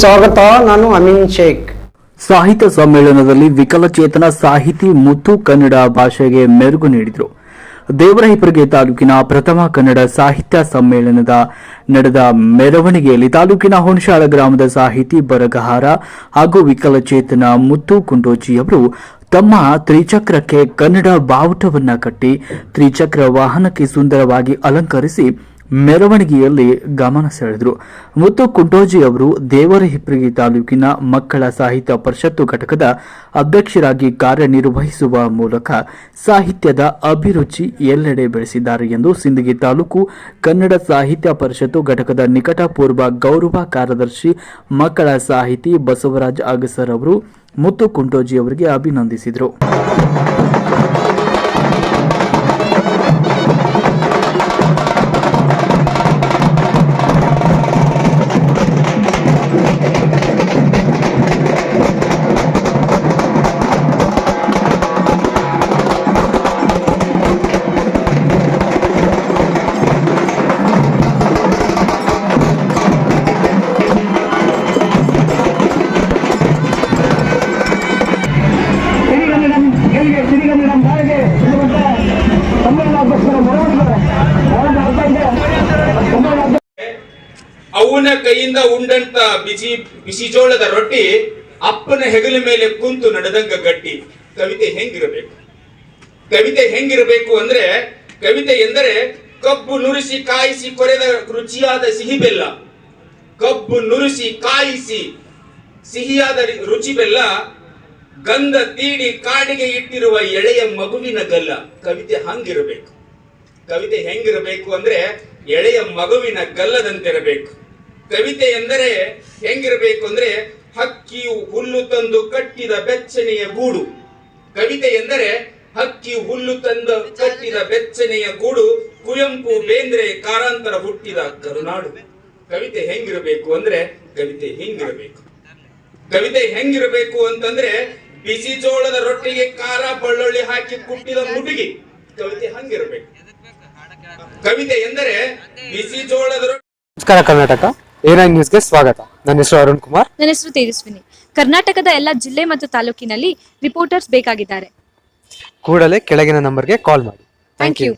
ಸ್ವಾಗತ, ನಾನು ಅಮೀನ್ ಶೇಖ್. ಸಾಹಿತ್ಯ ಸಮ್ಮೇಳನದಲ್ಲಿ ವಿಕಲಚೇತನ ಸಾಹಿತಿ ಮುತ್ತು ಕನ್ನಡ ಭಾಷೆಗೆ ಮೆರುಗು ನೀಡಿದರು. ದೇವರಹಿಪುರಗೆ ತಾಲೂಕಿನ ಪ್ರಥಮ ಕನ್ನಡ ಸಾಹಿತ್ಯ ಸಮ್ಮೇಳನದ ನಡೆದ ಮೆರವಣಿಗೆಯಲ್ಲಿ ತಾಲೂಕಿನ ಹುಣಸಾಳ ಗ್ರಾಮದ ಸಾಹಿತಿ ಬರಗಹಾರ ಹಾಗೂ ವಿಕಲಚೇತನ ಮುತ್ತು ಕುಂಡೋಜಿ ಅವರು ತಮ್ಮ ತ್ರಿಚಕ್ರಕ್ಕೆ ಕನ್ನಡ ಬಾವುಟವನ್ನ ಕಟ್ಟಿ, ತ್ರಿಚಕ್ರ ವಾಹನಕ್ಕೆ ಸುಂದರವಾಗಿ ಅಲಂಕರಿಸಿ ಮೆರವಣಿಗೆಯಲ್ಲಿ ಗಮನ ಸೆಳೆದರು. ಮುತ್ತು ಕುಂಟೋಜಿ ಅವರು ಹಿಪ್ರಿಗೆ ತಾಲೂಕಿನ ಮಕ್ಕಳ ಸಾಹಿತ್ಯ ಪರಿಷತ್ತು ಘಟಕದ ಅಧ್ಯಕ್ಷರಾಗಿ ಕಾರ್ಯನಿರ್ವಹಿಸುವ ಮೂಲಕ ಸಾಹಿತ್ಯದ ಅಭಿರುಚಿ ಎಲ್ಲೆಡೆ ಬೆಳೆಸಿದ್ದಾರೆ ಎಂದು ಸಿಂದಗಿ ತಾಲೂಕು ಕನ್ನಡ ಸಾಹಿತ್ಯ ಪರಿಷತ್ತು ಘಟಕದ ನಿಕಟಪೂರ್ವ ಗೌರವ ಕಾರ್ಯದರ್ಶಿ ಮಕ್ಕಳ ಸಾಹಿತಿ ಬಸವರಾಜ್ ಅಗಸರ್ ಅವರು ಮುತ್ತು ಕುಂಟೋಜಿ ಅವರಿಗೆ ಅಭಿನಂದಿಸಿದರು. ಅವನ ಕೈಯಿಂದ ಉಂಡಂತ ಬಿಸಿ ಜೋಳದ ರೊಟ್ಟಿ ಅಪ್ಪನ ಹೆಗಲ ಮೇಲೆ ಕುಂತು ನಡೆದಂಗ ಗಟ್ಟಿ. ಕವಿತೆ ಹೆಂಗಿರಬೇಕು? ಕವಿತೆ ಹೆಂಗಿರಬೇಕು ಅಂದ್ರೆ, ಕವಿತೆ ಎಂದರೆ ಕಬ್ಬು ನುರಿಸಿ ಕಾಯಿಸಿ ಕೊರೆದ ರುಚಿಯಾದ ಸಿಹಿ ಬೆಲ್ಲ. ಕಬ್ಬು ನುರಿಸಿ ಕಾಯಿಸಿ ಸಿಹಿಯಾದ ರುಚಿ ಬೆಲ್ಲ ಗಂಧ ತೀಡಿ ಕಾಡಿಗೆ ಇಟ್ಟಿರುವ ಎಳೆಯ ಮಗುವಿನ ಗಲ್ಲ. ಕವಿತೆ ಹಂಗಿರಬೇಕು. ಕವಿತೆ ಹೆಂಗಿರಬೇಕು ಅಂದ್ರೆ ಎಳೆಯ ಮಗುವಿನ ಗಲ್ಲದಂತಿರಬೇಕು. ಕವಿತೆ ಎಂದರೆ ಹೆಂಗಿರಬೇಕು ಅಂದ್ರೆ ಹಕ್ಕಿಯು ಹುಲ್ಲು ತಂದು ಕಟ್ಟಿದ ಬೆಚ್ಚನೆಯ ಗೂಡು. ಕವಿತೆ ಎಂದರೆ ಹಕ್ಕಿ ಹುಲ್ಲು ತಂದು ಕಟ್ಟಿದ ಬೆಚ್ಚನೆಯ ಗೂಡು ಕುವೆಂಪು ಬೇಂದ್ರೆ, ಕಾರಾಂತರ ಹುಟ್ಟಿದ ಕರುನಾಡು. ಕವಿತೆ ಹೆಂಗಿರಬೇಕು ಅಂದ್ರೆ ಕವಿತೆ ಹೆಂಗಿರಬೇಕು. ಕವಿತೆ ಹೆಂಗಿರಬೇಕು ಅಂತಂದ್ರೆ ಬಿಸಿ ಜೋಳದ ರೊಟ್ಟಿಗೆ ಖಾರ ಬೆಳ್ಳುಳ್ಳಿ ಹಾಕಿ ಕುಟ್ಟಿದ ಮುಟಿಗೆ. ಕವಿತೆ ಹಂಗಿರ್ಬೇಕು. ಕವಿತೆ ಎಂದರೆ ಬಿಸಿ ಜೋಳದ ರೊಟ್ಟಿ. ನಮಸ್ಕಾರ ಕರ್ನಾಟಕ. ಏನಾಗ್ ನ್ಯೂಸ್ಗೆ ಸ್ವಾಗತ. ನನ್ನ ಹೆಸರು ಅರುಣ್ ಕುಮಾರ್. ನನ್ನ ಹೆಸರು ತೇಜಸ್ವಿನಿ. ಕರ್ನಾಟಕದ ಎಲ್ಲ ಜಿಲ್ಲೆ ಮತ್ತು ತಾಲೂಕಿನಲ್ಲಿ ರಿಪೋರ್ಟರ್ಸ್ ಬೇಕಾಗಿದ್ದಾರೆ. ಕೂಡಲೇ ಕೆಳಗಿನ ನಂಬರ್ಗೆ ಕಾಲ್ ಮಾಡಿ. Thank you